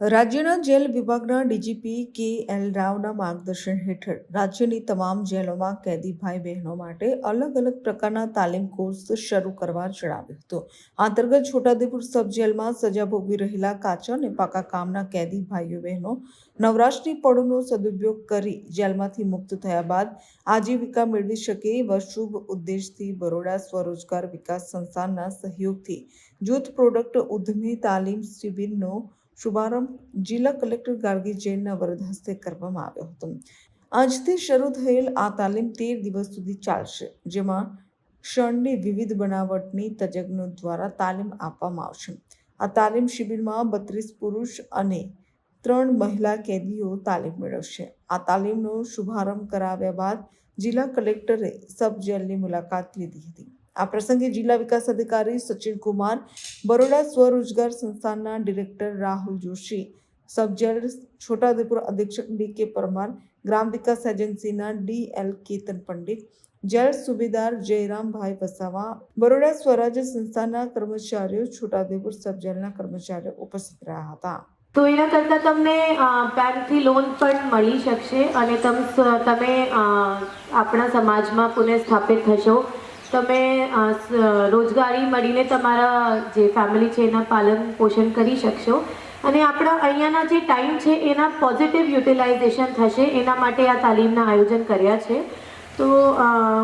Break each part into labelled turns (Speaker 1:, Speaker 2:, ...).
Speaker 1: રાજ્યના જેલ વિભાગના ડીજીપી કે એલ રાવના માર્ગદર્શન હેઠળ રાજ્યની તમામ જેલોમાં કેદી ભાઈ બહેનો માટે અલગ અલગ પ્રકારના તાલીમ કોર્સ શરૂ કરવા જણાવ્યું હતું. આ અંતર્ગત છોટાઉદેપુર સબ જેલમાં સજા ભોગવી રહેલા કાચા અને પાકા કામના કેદી ભાઈઓ બહેનો નવરાશની પળોનો સદુપયોગ કરી જેલમાંથી મુક્ત થયા બાદ આજીવિકા મેળવી શકે એવા શુભ ઉદ્દેશથી બરોડા સ્વરોજગાર વિકાસ સંસ્થાના સહયોગથી જૂથ પ્રોડક્ટ ઉદ્યમી તાલીમ શિબિરનો શુભારંભ જિલ્લા કલેક્ટર ગાર્ગી જૈનના વરદ હસ્તે કરવામાં આવ્યો હતો. આજથી શરૂ થયેલ આ તાલીમ તેર દિવસ સુધી ચાલશે, જેમાં ક્ષણની વિવિધ બનાવટની તજજ્ઞો દ્વારા તાલીમ આપવામાં આવશે. આ તાલીમ શિબિરમાં બત્રીસ પુરુષ અને ત્રણ મહિલા કેદીઓ તાલીમ મેળવશે. આ તાલીમનો શુભારંભ કરાવ્યા બાદ જિલ્લા કલેક્ટરે સબ જેલની મુલાકાત લીધી હતી. આ પ્રસંગે જિલ્લા વિકાસ અધિકારી સચિન કુમાર, બરોડા સ્વરોજગાર સંસ્થાનના director Rahul Joshi sub jail Chhotaudepur અધિક્ષક ડી કે પરમાર, ગ્રામ વિકાસ એજન્સીના D L Ketan Pandit, jail સુબેદાર Jayrambhai Vasava, Baroda સ્વરાજ સંસ્થાના કર્મચારીઓ, છોટાઉદેપુર સબજેલના કર્મચારીઓ ઉપસ્થિત રહ્યા હતા.
Speaker 2: તો એના કરતાં તમને બેંકથી લોન પણ મળી શકશે અને તમ આપણા સમાજમાં પુનઃસ્થાપિત થશો. તમે રોજગારી મળીને તમારા જે ફેમિલી છે એના પાલન પોષણ કરી શકશો. અને આપણા અહીંયાના જે ટાઈમ છે એના પોઝિટિવ યુટિલાઇઝેશન થશે, એના માટે આ તાલીમના આયોજન કર્યા છે. તો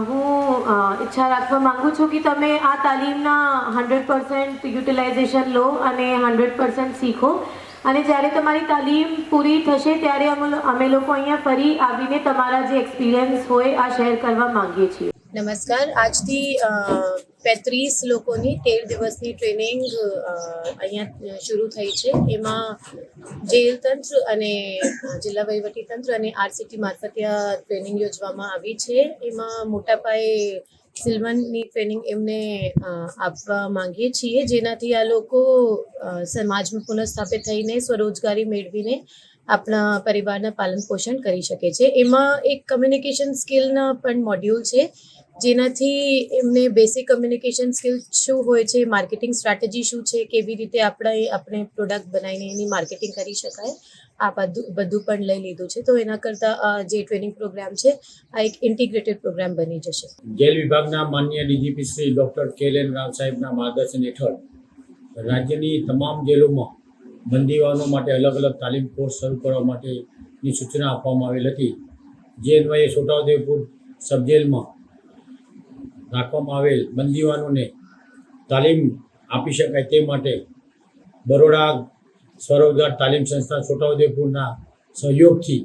Speaker 2: હું ઈચ્છા રાખવા માગું છું કે તમે આ તાલીમના હંડ્રેડ પર્સન્ટ યુટિલાઇઝેશન લો અને હંડ્રેડ પર્સન્ટ શીખો. અને જ્યારે તમારી તાલીમ પૂરી થશે ત્યારે અમે લોકો અહીંયા ફરી આવીને તમારા જે એક્સપિરિયન્સ હોય, આ શેર કરવા માંગીએ છીએ.
Speaker 3: નમસ્કાર. આજથી પેત્રીસ લોકોની તેર દિવસની ટ્રેનિંગ અહીંયા શરૂ થઈ છે. એમાં જેલ તંત્ર અને જિલ્લા વહીવટી તંત્ર અને આરસીટી મારફતે આ ટ્રેનિંગ યોજવામાં આવી છે. એમાં મોટા પાયે સિલ્વનની ટ્રેનિંગ એમને આપવા માંગીએ છીએ, જેનાથી આ લોકો સમાજમાં પુનઃસ્થાપિત થઈને, સ્વરોજગારી મેળવીને આપણા પરિવારના પાલન પોષણ કરી શકે છે. એમાં એક કમ્યુનિકેશન સ્કિલના પણ મોડ્યુલ છે. જેનાથી એમને બેસિક કમ્યુનિકેશન સ્કિલ શું હોય છે માર્કેટિંગ સ્ટ્રેટેજી શું છે, કેવી રીતે આપણે આપણે પ્રોડક્ટ બનાવીને એની માર્કેટિંગ કરી શકાય, આ બધું બધું પણ લઈ લીધું છે. તો એના કરતાં જે ટ્રેનિંગ પ્રોગ્રામ છે, આ એક ઇન્ટિગ્રેટેડ પ્રોગ્રામ બની જશે.
Speaker 4: જેલ વિભાગના માન્ય DGP Shri doctor K L N Rao સાહેબના માર્ગદર્શન હેઠળ રાજ્યની તમામ જેલોમાં બંદીવાનો માટે અલગ અલગ તાલીમ કોર્સ શરૂ કરવા માટેની સૂચના આપવામાં આવેલ હતી. જે અન્વયે છોટાઉદેપુર સબજેલમાં રાખવામાં આવેલ બંદીવાનોને તાલીમ આપી શકાય તે માટે બરોડા સ્વરોજગાર તાલીમ સંસ્થા છોટાઉદેપુરના સહયોગથી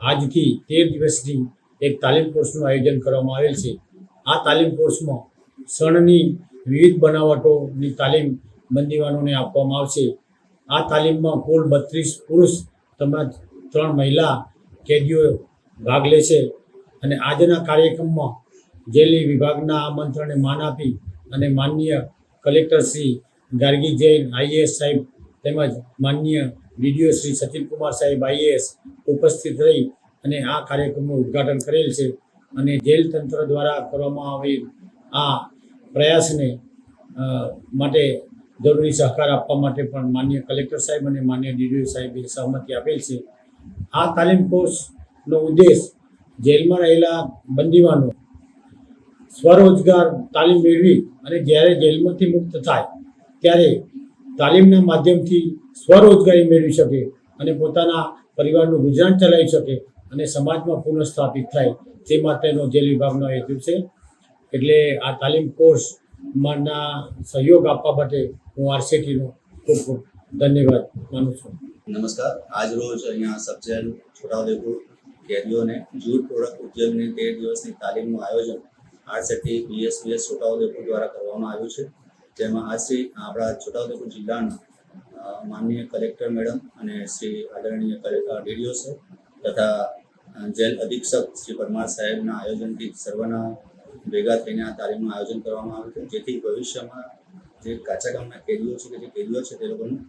Speaker 4: આજથી તેર દિવસની એક તાલીમ કોર્સનું આયોજન કરવામાં આવેલ છે. આ તાલીમ કોર્સમાં શણની વિવિધ બનાવટોની તાલીમ બંદીવાનોને આપવામાં આવશે. આ તાલીમમાં કુલ બત્રીસ પુરુષ તેમજ ત્રણ મહિલા કેદીઓ ભાગ લેશે અને આજના કાર્યક્રમમાં જેલી વિભાગના આમંત્રણને માન આપી અને માનનીય કલેક્ટર શ્રી ગાર્ગી જૈન આઈએએસ સાહેબ તેમજ માન્ય ડીડીઓ શ્રી સચિનકુમાર સાહેબ આઈએએસ ઉપસ્થિત રહી અને આ કાર્યક્રમનું ઉદ્ઘાટન કરેલ છે અને જેલ તંત્ર દ્વારા કરવામાં આવેલ આ પ્રયાસને માટે જરૂરી સહકાર આપવા માટે પણ માન્ય કલેક્ટર સાહેબ અને માન્ય ડીડીઓ સાહેબે સહમતિ આપેલ છે. આ તાલીમ કોર્સનો ઉદ્દેશ જેલમાં રહેલા બંદીવાનો સ્વરોજગાર તાલીમ મેળવી અને જ્યારે જેલમાંથી મુક્ત થાય, ત્યારે તાલીમના માધ્યમથી સ્વરોજગારી મેળવી શકે અને પોતાના પરિવારનું ગુજરાન ચલાવી શકે અને સમાજમાં પુનઃસ્થાપિત થાય. તે માટેનો જેલ વિભાગનો હેતુ છે. એટલે આ તાલીમ કોર્સમાંના સહયોગ આપવા માટે હું આરસીટીનો ખૂબ ખૂબ ધન્યવાદ માનું છું.
Speaker 5: નમસ્કાર. આજ રોજ અહીંયા સબજેલ છોટાઉદેપુર કેદીઓને જૂટ પ્રોડક્ટ ઉદ્યોગની તેર દિવસની તાલીમનું આયોજન આરસેટી બીએસપીએસ છોટાઉદેપુર દ્વારા કરવામાં આવ્યું છે. જેમાં આશ્રી આપણા છોટાઉદેપુર જિલ્લાના માનનીય કલેક્ટર મેડમ અને શ્રી આદરણીય ડીડીઓ સર તથા જેલ અધિક્ષક શ્રી પરમાર સાહેબના આયોજનથી સર્વના ભેગા થઈને આ તાલીમનું આયોજન કરવામાં આવ્યું છે. જેથી ભવિષ્યમાં જે કાચા ગામના કેદીઓ છે કે જે કેદીઓ છે તે લોકોનું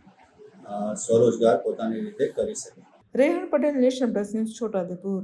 Speaker 5: સ્વરોજગાર પોતાની રીતે કરી શકે.
Speaker 1: રેહણ Patel national plus news Chhotaudepur.